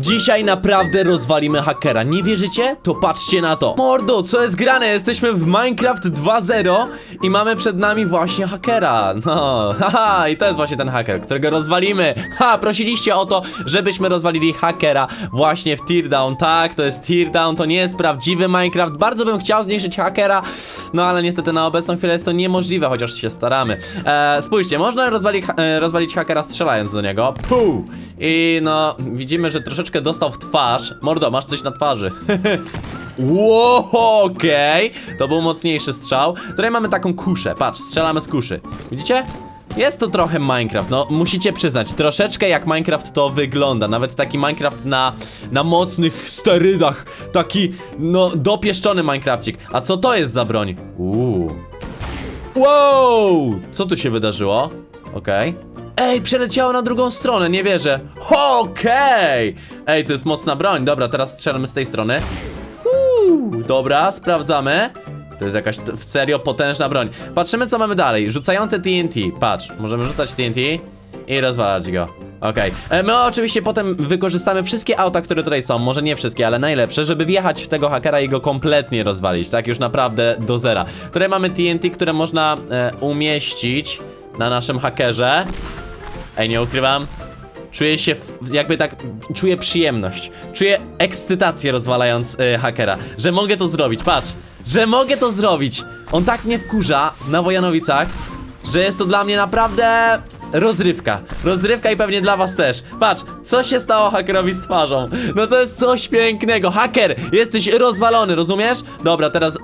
Dzisiaj naprawdę rozwalimy hakera. Nie wierzycie? To patrzcie na to. Mordo, co jest grane? Jesteśmy w Minecraft 2.0 i mamy przed nami właśnie hakera. No, haha, i to jest właśnie ten haker, którego rozwalimy. Ha, prosiliście o to, żebyśmy rozwalili hakera właśnie w Teardown. Tak, to jest Teardown, to nie jest prawdziwy Minecraft. Bardzo bym chciał zniszczyć hakera, no ale niestety na obecną chwilę jest to niemożliwe, chociaż się staramy. E, spójrzcie, można rozwalić, e, rozwalić hakera strzelając do niego. Puh! I no, widzimy, że troszeczkę dostał w twarz. Mordo, masz coś na twarzy. Wow, okej. To był mocniejszy strzał. Tutaj mamy taką kuszę. Patrz, strzelamy z kuszy. Widzicie? Jest to trochę Minecraft, no musicie przyznać, troszeczkę jak Minecraft to wygląda, nawet taki Minecraft na, na mocnych sterydach, taki, no, dopieszczony Minecrafcik. A co to jest za broń? Uuu. Wow! Co tu się wydarzyło? Okej. Ej, przeleciało na drugą stronę, nie wierzę. Okej! Ej, to jest mocna broń. Dobra, teraz strzelamy z tej strony. Uuu, dobra, sprawdzamy. To jest jakaś w serio potężna broń. Patrzymy, co mamy dalej. Rzucające TNT. Patrz, możemy rzucać TNT i rozwalać go. Okej. E, My oczywiście potem wykorzystamy wszystkie auta, które tutaj są. Może nie wszystkie, ale najlepsze, żeby wjechać w tego hakera i go kompletnie rozwalić. Tak, już naprawdę do zera. Tutaj mamy TNT, które można e, umieścić na naszym hakerze. Ej, nie ukrywam. Czuję się, jakby tak, czuję przyjemność. Czuję ekscytację rozwalając y, hakera. Że mogę to zrobić, patrz. Że mogę to zrobić. On tak mnie wkurza na Wojanowicach, że jest to dla mnie naprawdę rozrywka. Rozrywka i pewnie dla was też. Patrz, co się stało hakerowi z twarzą. No to jest coś pięknego. Haker, jesteś rozwalony, rozumiesz? Dobra, teraz y,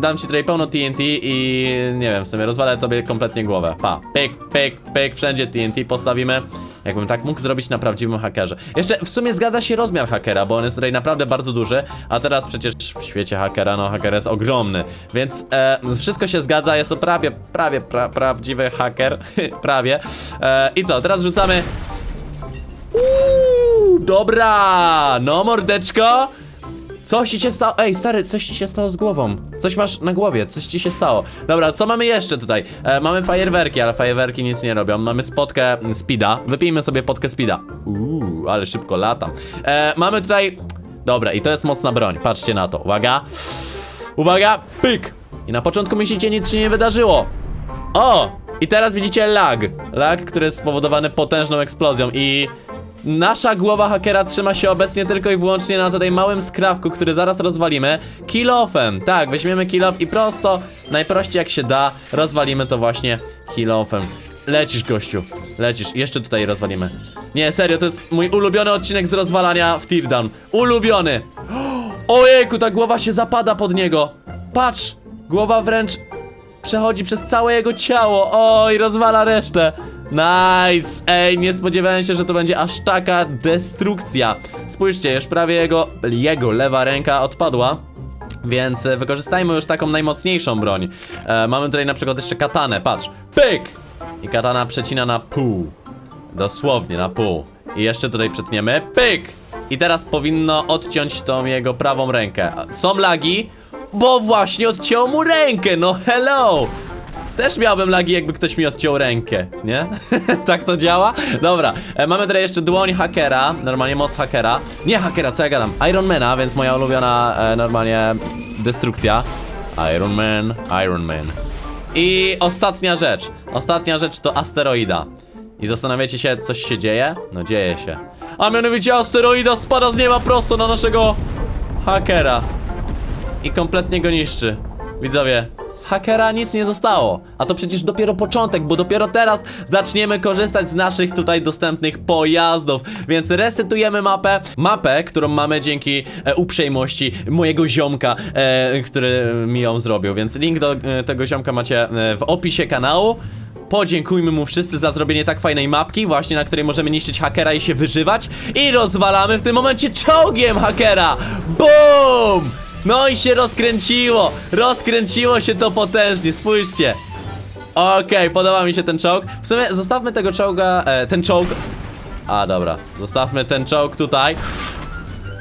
dam ci tutaj pełno TNT i nie wiem, w sumie rozwalę tobie kompletnie głowę. Pa, pyk, pyk, pyk, wszędzie TNT postawimy. Jakbym tak mógł zrobić na prawdziwym hakerze. Jeszcze w sumie zgadza się rozmiar hakera, bo on jest tutaj naprawdę bardzo duży, a teraz przecież w świecie hakera, no haker jest ogromny, więc e, wszystko się zgadza, jest to prawie, prawie pra, prawdziwy haker, prawie. E, I co, teraz rzucamy... Uuu, dobra, no mordeczko. Coś ci się stało? Ej, stary, coś ci się stało z głową. Coś masz na głowie, coś ci się stało. Dobra, co mamy jeszcze tutaj? E, mamy fajerwerki, ale fajerwerki nic nie robią. Mamy spotkę mm, speeda. Wypijmy sobie potkę speeda. Uuu, ale szybko latam. E, mamy tutaj. Dobra, i to jest mocna broń. Patrzcie na to. Uwaga. Uwaga, pyk. I na początku myślicie, nic się nie wydarzyło. O! I teraz widzicie lag. Lag, który jest spowodowany potężną eksplozją i... Nasza głowa hakera trzyma się obecnie tylko i wyłącznie na tutaj małym skrawku, który zaraz rozwalimy. Kill-offem, tak, weźmiemy kill-off i prosto, najprościej jak się da, rozwalimy to właśnie kill-offem Lecisz gościu, lecisz, jeszcze tutaj rozwalimy. Nie, serio, to jest mój ulubiony odcinek z rozwalania w Teardown Ulubiony. Ojejku, ta głowa się zapada pod niego. Patrz, głowa wręcz przechodzi przez całe jego ciało. Oj, rozwala resztę. Nice! Ej, nie spodziewałem się, że to będzie aż taka destrukcja. Spójrzcie, już prawie jego, jego lewa ręka odpadła. Więc e, wykorzystajmy już taką najmocniejszą broń. E, mamy tutaj na przykład jeszcze katanę, patrz. Pyk! I katana przecina na pół. Dosłownie na pół. I jeszcze tutaj przetniemy. Pyk! I teraz powinno odciąć tą jego prawą rękę. Są lagi, bo właśnie odcięło mu rękę. No hello! Też miałbym lagi, jakby ktoś mi odciął rękę, nie? tak to działa? Dobra, e, mamy tutaj jeszcze dłoń hakera, normalnie moc hakera. Nie hakera, co ja gadam? Ironmana, więc moja ulubiona e, normalnie destrukcja. Iron Man, Iron Man. I ostatnia rzecz. Ostatnia rzecz to asteroida. I zastanawiacie się, coś się dzieje? No dzieje się. A mianowicie asteroida spada z nieba prosto na naszego hakera. I kompletnie go niszczy. Widzowie, hakera nic nie zostało. A to przecież dopiero początek, bo dopiero teraz zaczniemy korzystać z naszych tutaj dostępnych pojazdów. Więc resetujemy mapę. Mapę, którą mamy dzięki e, uprzejmości mojego ziomka, e, który mi ją zrobił. Więc link do e, tego ziomka macie e, w opisie kanału. Podziękujmy mu wszyscy za zrobienie tak fajnej mapki, właśnie na której możemy niszczyć hakera i się wyżywać. I rozwalamy w tym momencie czołgiem hakera! BOOM! No i się rozkręciło! Rozkręciło się to potężnie, spójrzcie! Okej, podoba mi się ten czołg. W sumie zostawmy tego czołga, e, ten czołg. A dobra, zostawmy ten czołg tutaj.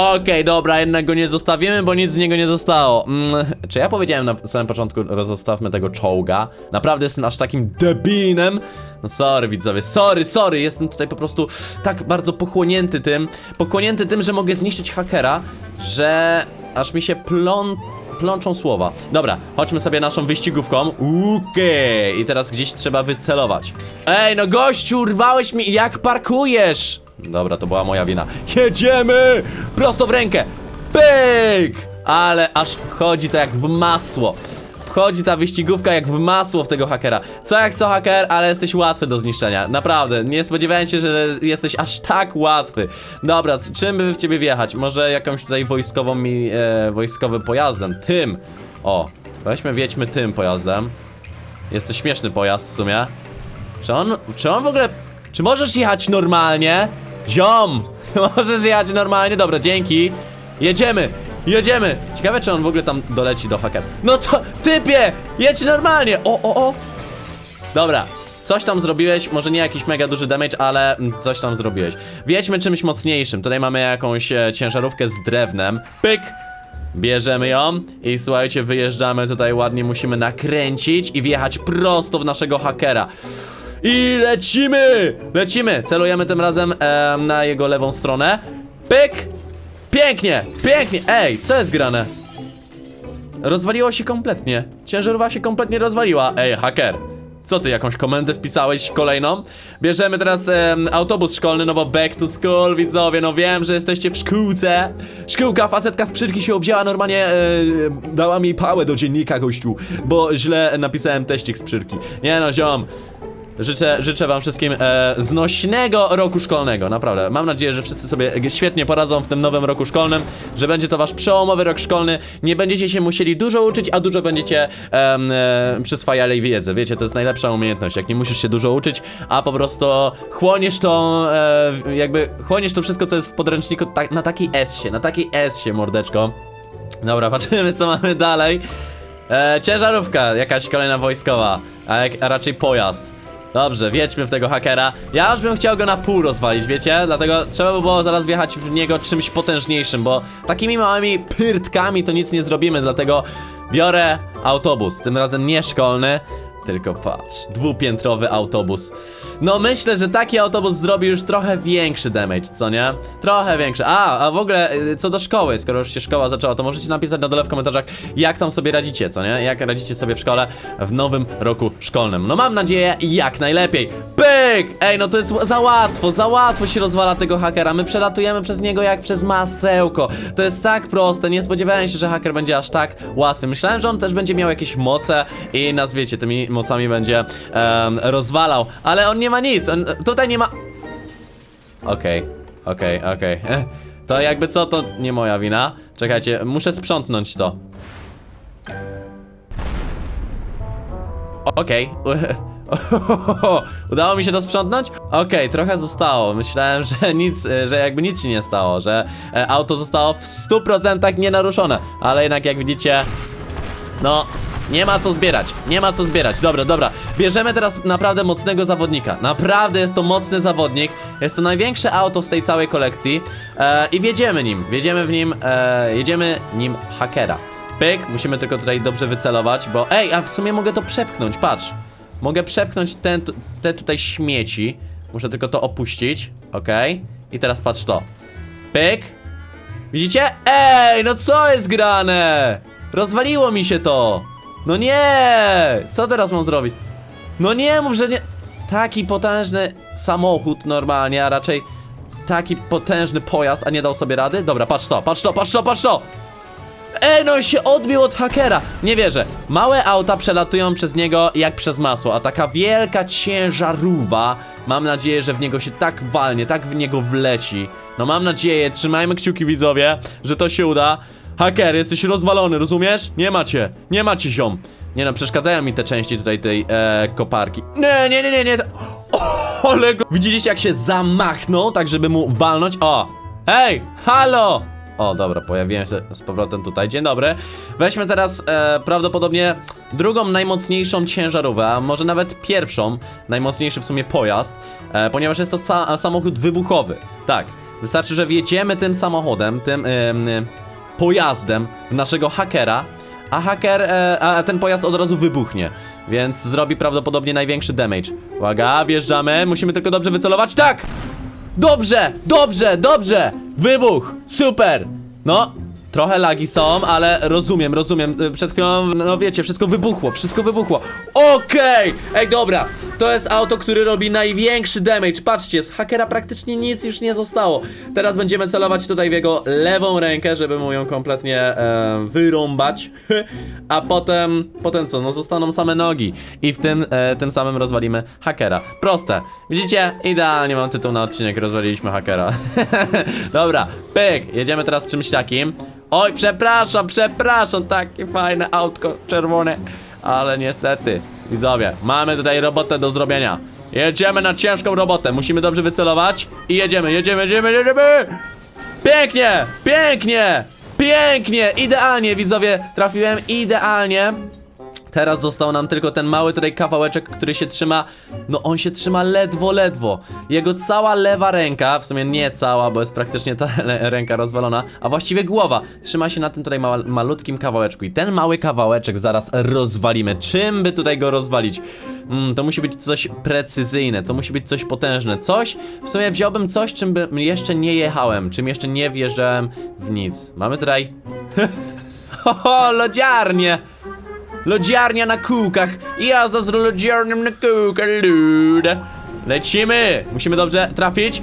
Okej, dobra, jednak go nie zostawimy, bo nic z niego nie zostało. Mm, czy ja powiedziałem na samym początku, rozostawmy tego czołga? Naprawdę jestem aż takim debinem? No sorry widzowie, sorry, sorry, jestem tutaj po prostu tak bardzo pochłonięty tym, pochłonięty tym, że mogę zniszczyć hakera, że aż mi się plon plączą słowa. Dobra, chodźmy sobie naszą wyścigówką. Okej, i teraz gdzieś trzeba wycelować. Ej, no gościu, urwałeś mi, jak parkujesz? Dobra, to była moja wina. Jedziemy! Prosto w rękę! Pyk! Ale aż wchodzi to jak w masło. Wchodzi ta wyścigówka jak w masło w tego hakera. Co jak co haker, ale jesteś łatwy do zniszczenia. Naprawdę, nie spodziewałem się, że jesteś aż tak łatwy. Dobra, czym by w ciebie wjechać? Może jakąś tutaj wojskową mi, e, wojskowym pojazdem? Tym. O, weźmy, wjedźmy tym pojazdem. Jest to śmieszny pojazd w sumie. Czy on, czy on w ogóle, czy możesz jechać normalnie? Ziom! Możesz jechać normalnie? Dobra, dzięki. Jedziemy! Jedziemy! Ciekawe, czy on w ogóle tam doleci do hakera. No to, typie! Jedź normalnie! O, o, o! Dobra, coś tam zrobiłeś, może nie jakiś mega duży damage, ale coś tam zrobiłeś. Wjedźmy czymś mocniejszym. Tutaj mamy jakąś e, ciężarówkę z drewnem. Pyk! Bierzemy ją i słuchajcie, wyjeżdżamy tutaj ładnie, musimy nakręcić i wjechać prosto w naszego hakera. I lecimy! Lecimy! Celujemy tym razem em, na jego lewą stronę. Pyk! Pięknie! Pięknie! Ej, co jest grane? Rozwaliło się kompletnie. Ciężarówka się kompletnie rozwaliła. Ej, haker. Co ty, jakąś komendę wpisałeś kolejną? Bierzemy teraz autobus szkolny, no bo back to school, widzowie, no wiem, że jesteście w szkółce. Szkółka, facetka z przyczki się obwzięła, normalnie e, dała mi pałę do dziennika, gościu, bo źle napisałem teścik z przyrki. Nie no, ziom. Życzę, życzę wam wszystkim e, znośnego roku szkolnego, naprawdę. Mam nadzieję, że wszyscy sobie świetnie poradzą w tym nowym roku szkolnym, że będzie to wasz przełomowy rok szkolny. Nie będziecie się musieli dużo uczyć, a dużo będziecie em, e, przyswajali wiedzę. Wiecie, to jest najlepsza umiejętność, jak nie musisz się dużo uczyć, a po prostu chłoniesz to, e, jakby chłoniesz to wszystko, co jest w podręczniku tak, na takiej S-sie, na takiej S-sie, mordeczko. Dobra, patrzymy co mamy dalej. E, ciężarówka, jakaś kolejna wojskowa, a, jak, a raczej pojazd. Dobrze, wjedźmy w tego hakera. Ja już bym chciał go na pół rozwalić, wiecie? Dlatego trzeba by było zaraz wjechać w niego czymś potężniejszym, bo takimi małymi pyrtkami to nic nie zrobimy, dlatego biorę autobus, tym razem nie szkolny, tylko patrz, dwupiętrowy autobus. No myślę, że taki autobus zrobi już trochę większy damage, co nie? Trochę większy. A, a w ogóle y, co do szkoły, skoro już się szkoła zaczęła, to możecie napisać na dole w komentarzach, jak tam sobie radzicie, co nie? Jak radzicie sobie w szkole w nowym roku szkolnym. No mam nadzieję, jak najlepiej. Pyk! Ej, no to jest za łatwo, za łatwo się rozwala tego hakera. My przelatujemy przez niego jak przez masełko. To jest tak proste, nie spodziewałem się, że haker będzie aż tak łatwy. Myślałem, że on też będzie miał jakieś moce i nas wiecie, tymi mocami będzie rozwalał, ale on nie ma nic, on tutaj nie ma... Okej, okej, okej. Eh, To jakby co, to nie moja wina. Czekajcie, muszę sprzątnąć to. Okej. Udało mi się to sprzątnąć? Okej, trochę zostało. Myślałem, że nic, że jakby nic się nie stało, że e, auto zostało w 100% nienaruszone, ale jednak jak widzicie, no, nie ma co zbierać, nie ma co zbierać. Dobra, dobra. Bierzemy teraz naprawdę mocnego zawodnika. Naprawdę jest to mocny zawodnik. Jest to największe auto z tej całej kolekcji. E, I wiedziemy nim, wiedziemy w nim, e, jedziemy nim hakera. Pyk, musimy tylko tutaj dobrze wycelować, bo ej, a w sumie mogę to przepchnąć, patrz. Mogę przepchnąć ten, te tutaj śmieci. Muszę tylko to opuścić, okej. I teraz patrz to. Pyk, Widzicie? Ej, no co jest grane? Rozwaliło mi się to. No nie! Co teraz mam zrobić? No nie mów, że nie... Taki potężny samochód normalnie, a raczej taki potężny pojazd, a nie dał sobie rady? Dobra, patrz to, patrz to, patrz to, patrz to! Ej, no się odbił od hakera! Nie wierzę. Małe auta przelatują przez niego jak przez masło, a taka wielka ciężarówka, mam nadzieję, że w niego się tak walnie, tak w niego wleci. No mam nadzieję, trzymajmy kciuki widzowie, że to się uda. Haker, jesteś rozwalony, rozumiesz? Nie macie, nie macie ziom. Nie no, przeszkadzają mi te części tutaj tej e, koparki. Nie, nie, nie, nie, nie. O, ale go... Widzieliście jak się zamachnął, tak żeby mu walnąć? O! Hej, halo! O, dobra, pojawiłem się z powrotem tutaj. Dzień dobry. Weźmy teraz e, prawdopodobnie drugą najmocniejszą ciężarówkę, a może nawet pierwszą, najmocniejszy w sumie pojazd, e, ponieważ jest to sa samochód wybuchowy. Tak. Wystarczy, że wjedziemy tym samochodem, tym ym, y, pojazdem naszego hakera, a haker, e, a ten pojazd od razu wybuchnie. Więc zrobi prawdopodobnie największy damage. Uwaga, wjeżdżamy, musimy tylko dobrze wycelować. Tak! Dobrze, dobrze, dobrze! Wybuch! Super! No, trochę lagi są, ale rozumiem, rozumiem. Y, Przed chwilą, no wiecie, wszystko wybuchło, wszystko wybuchło. Okej! Ej, dobra, to jest auto, które robi największy damage. Patrzcie, z hakera praktycznie nic już nie zostało. Teraz będziemy celować tutaj w jego lewą rękę, żeby mu ją kompletnie e, wyrąbać. A potem, potem co? No zostaną same nogi. I w tym, e, tym samym rozwalimy hakera. Proste. Widzicie? Idealnie mam tytuł na odcinek, rozwaliliśmy hakera. Dobra, pyk. Jedziemy teraz czymś takim. Oj, przepraszam, przepraszam, takie fajne autko czerwone. Ale niestety, widzowie, mamy tutaj robotę do zrobienia. Jedziemy na ciężką robotę, musimy dobrze wycelować i jedziemy, jedziemy, jedziemy, jedziemy! Pięknie, pięknie, pięknie, idealnie, widzowie, trafiłem idealnie. Teraz został nam tylko ten mały tutaj kawałeczek, który się trzyma. No on się trzyma ledwo, ledwo. Jego cała lewa ręka, w sumie nie cała, bo jest praktycznie ta ręka rozwalona, a właściwie głowa, trzyma się na tym tutaj malutkim kawałeczku. I ten mały kawałeczek zaraz rozwalimy. Czym by tutaj go rozwalić? Mm, to musi być coś precyzyjne, to musi być coś potężne. Coś, w sumie wziąłbym coś, czym bym jeszcze nie jechałem, czym jeszcze nie wjeżdżałem w nic. Mamy tutaj. Ho, lodziarnię! Lodziarnia na kółkach. Jazda z lodziarnią na kółkach, lude. Lecimy. Musimy dobrze trafić.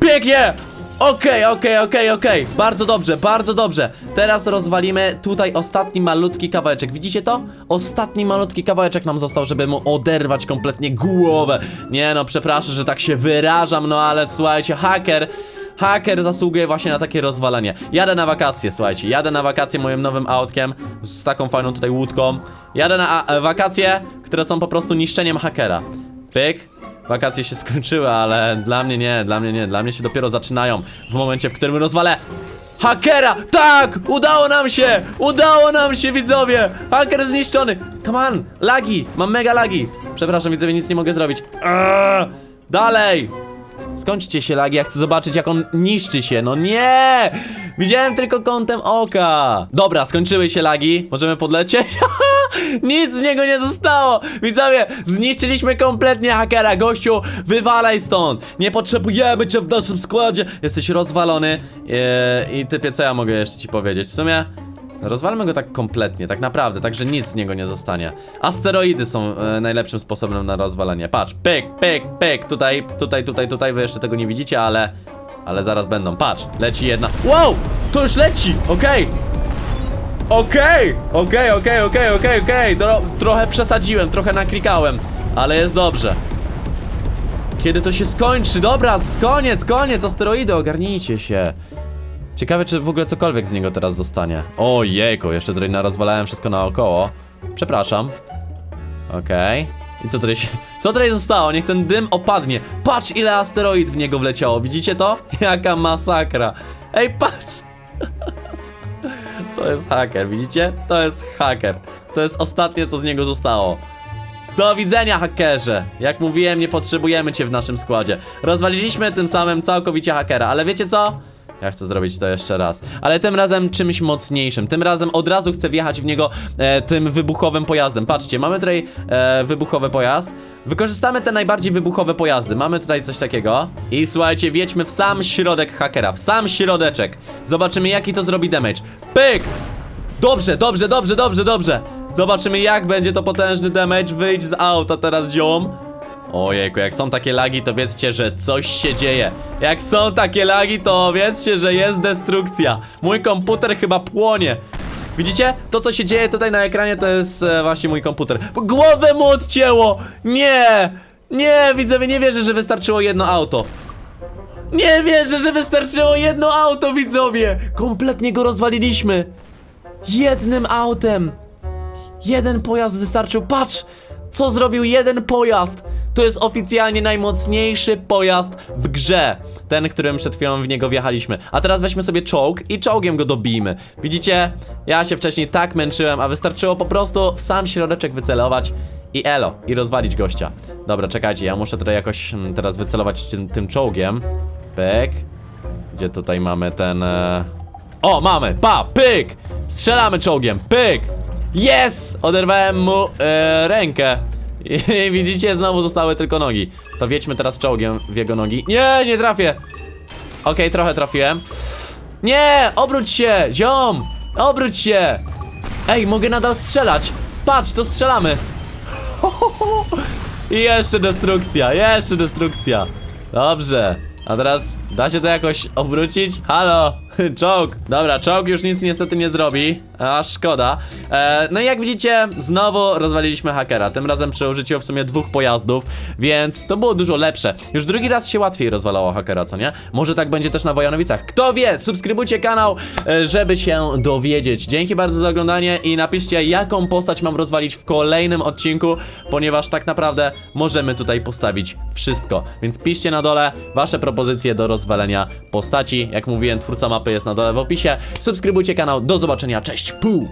Pięknie! Okej, okej, okej, okej. Bardzo dobrze, bardzo dobrze. Teraz rozwalimy tutaj ostatni malutki kawałeczek. Widzicie to? Ostatni malutki kawałeczek nam został, żeby mu oderwać kompletnie głowę. Nie no, przepraszam, że tak się wyrażam, no ale słuchajcie, haker Haker zasługuje właśnie na takie rozwalenie. Jadę na wakacje, słuchajcie. Jadę na wakacje moim nowym autkiem z taką fajną tutaj łódką. Jadę na e, wakacje, które są po prostu niszczeniem hakera. Pyk. Wakacje się skończyły, ale dla mnie nie, dla mnie nie. Dla mnie się dopiero zaczynają w momencie, w którym rozwalę Hakera! Tak! Udało nam się! Udało nam się, widzowie! Haker zniszczony! Come on! Lagi! Mam mega lagi! Przepraszam, widzowie, nic nie mogę zrobić. Dalej! Skończcie się lagi, ja chcę zobaczyć jak on niszczy się, no nie! Widziałem tylko kątem oka Dobra, skończyły się lagi, możemy podlecieć? Nic z niego nie zostało! Widzowie, zniszczyliśmy kompletnie hakera, gościu, wywalaj stąd! Nie potrzebujemy cię w naszym składzie! Jesteś rozwalony eee, i typie, co ja mogę jeszcze ci powiedzieć? W sumie... Rozwalmy go tak kompletnie, tak naprawdę, tak że nic z niego nie zostanie. Asteroidy są e, najlepszym sposobem na rozwalenie. Patrz, pyk, pyk, pyk, tutaj, tutaj, tutaj, tutaj, wy jeszcze tego nie widzicie, ale... Ale zaraz będą, patrz, leci jedna. Wow! To już leci! Okej! Okej! Okej, okej, okej, okej, okej, Tro- Trochę przesadziłem, trochę naklikałem, ale jest dobrze. Kiedy to się skończy? Dobra, z- koniec, koniec, asteroidy, ogarnijcie się. Ciekawe, czy w ogóle cokolwiek z niego teraz zostanie. O jejku, jeszcze tutaj narozwalałem wszystko naokoło. Przepraszam. Okej. I co tutaj się... Co tutaj zostało? Niech ten dym opadnie. Patrz, ile asteroid w niego wleciało. Widzicie to? Jaka masakra. Ej, patrz! To jest haker, widzicie? To jest haker. To jest ostatnie, co z niego zostało. Do widzenia, hakerze! Jak mówiłem, nie potrzebujemy cię w naszym składzie. Rozwaliliśmy tym samym całkowicie hakera, ale wiecie co? Ja chcę zrobić to jeszcze raz. Ale tym razem czymś mocniejszym. Tym razem od razu chcę wjechać w niego e, tym wybuchowym pojazdem. Patrzcie, mamy tutaj e, wybuchowy pojazd. Wykorzystamy te najbardziej wybuchowe pojazdy. Mamy tutaj coś takiego. I słuchajcie, wjedźmy w sam środek hakera. W sam środeczek. Zobaczymy, jaki to zrobi damage. Pyk! Dobrze, dobrze, dobrze, dobrze, dobrze. Zobaczymy jak będzie to potężny damage. Wyjdź z auta teraz, ziom. Ojejku, jak są takie lagi, to wiedzcie, że coś się dzieje. Jak są takie lagi, to wiedzcie, że jest destrukcja. Mój komputer chyba płonie. Widzicie? To, co się dzieje tutaj na ekranie, to jest e, właśnie mój komputer. Głowę mu odcięło! Nie! Nie, widzowie, nie wierzę, że wystarczyło jedno auto. Nie wierzę, że wystarczyło jedno auto, widzowie! Kompletnie go rozwaliliśmy. Jednym autem. Jeden pojazd wystarczył. Patrz, co zrobił jeden pojazd. To jest oficjalnie najmocniejszy pojazd w grze. Ten, którym przed chwilą w niego wjechaliśmy. A teraz weźmy sobie czołg i czołgiem go dobijmy. Widzicie? Ja się wcześniej tak męczyłem, a wystarczyło po prostu w sam środeczek wycelować i elo, i rozwalić gościa. Dobra, czekajcie, ja muszę tutaj jakoś mm, teraz wycelować tym, tym czołgiem. Pyk. Gdzie tutaj mamy ten... E... O, mamy! Pa! Pyk! Strzelamy czołgiem! Pyk! Yes! Oderwałem mu e, rękę. I widzicie, znowu zostały tylko nogi. To wiedźmy teraz czołgiem w jego nogi. Nie, nie trafię! Okej, trochę trafiłem. Nie! Obróć się! Ziom! Obróć się! Ej, mogę nadal strzelać! Patrz, to strzelamy! I jeszcze destrukcja, jeszcze destrukcja. Dobrze. A teraz da się to jakoś obrócić? Halo, czołg. Dobra, czołg już nic niestety nie zrobi. A szkoda. E, no i jak widzicie, znowu rozwaliliśmy hakera. Tym razem przy użyciu w sumie dwóch pojazdów, więc to było dużo lepsze. Już drugi raz się łatwiej rozwalało hakera, co nie? Może tak będzie też na Wojanowicach. Kto wie? Subskrybujcie kanał, e, żeby się dowiedzieć. Dzięki bardzo za oglądanie i napiszcie, jaką postać mam rozwalić w kolejnym odcinku, ponieważ tak naprawdę możemy tutaj postawić wszystko. Więc piszcie na dole wasze propozycje do rozwalenia postaci. Jak mówiłem, twórca mapy jest na dole w opisie. Subskrybujcie kanał. Do zobaczenia. Cześć. Pół.